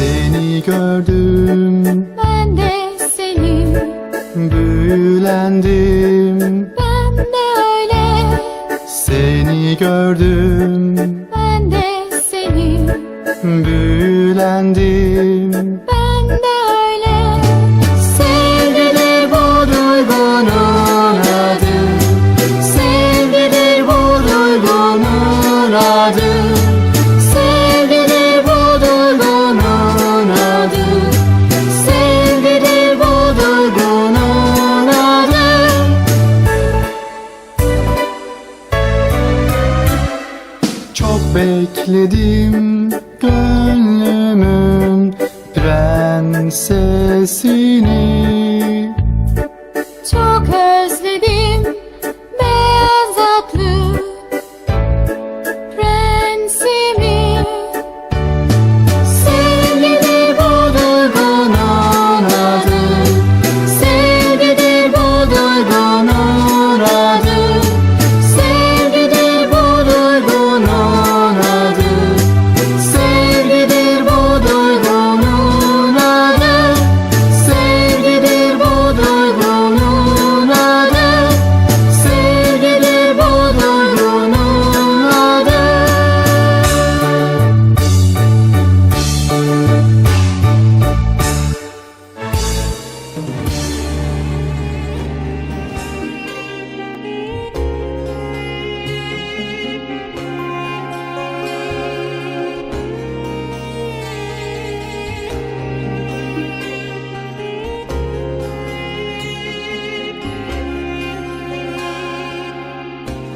Seni gördüm, Ben de seni büyülendim. Ben de öyle Seni gördüm, bekledim gönlümün prensesini. Çok özledim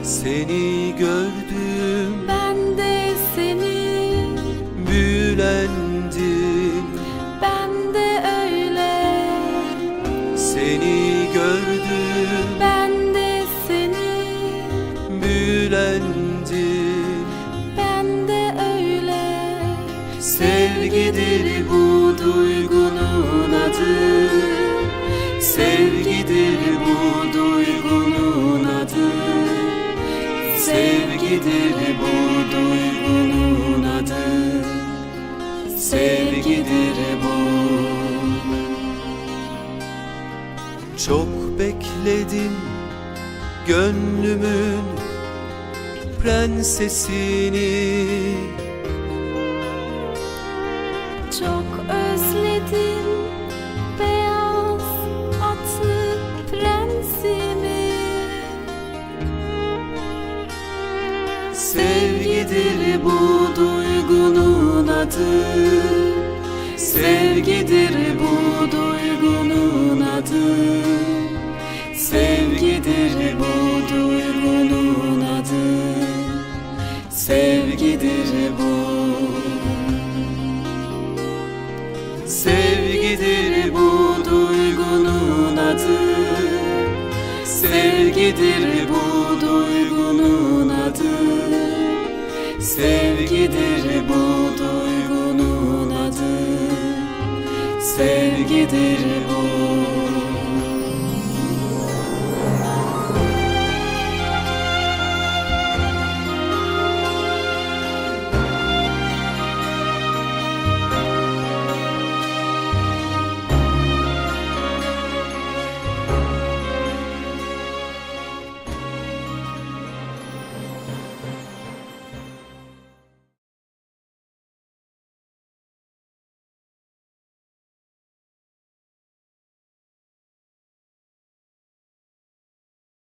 Seni gördüm, Ben de seni büyülendim. Ben de öyle Seni gördüm, Ben de seni büyülendim. Ben de öyle Sevgidir bu duygunun adı. Sevgidir Sevgidir bu duygunun adı. Sevgidir bu. Çok bekledim gönlümün prensesini. Sevgidir bu duygunun adı. Sevgidir bu duygunun adı. Sevgidir bu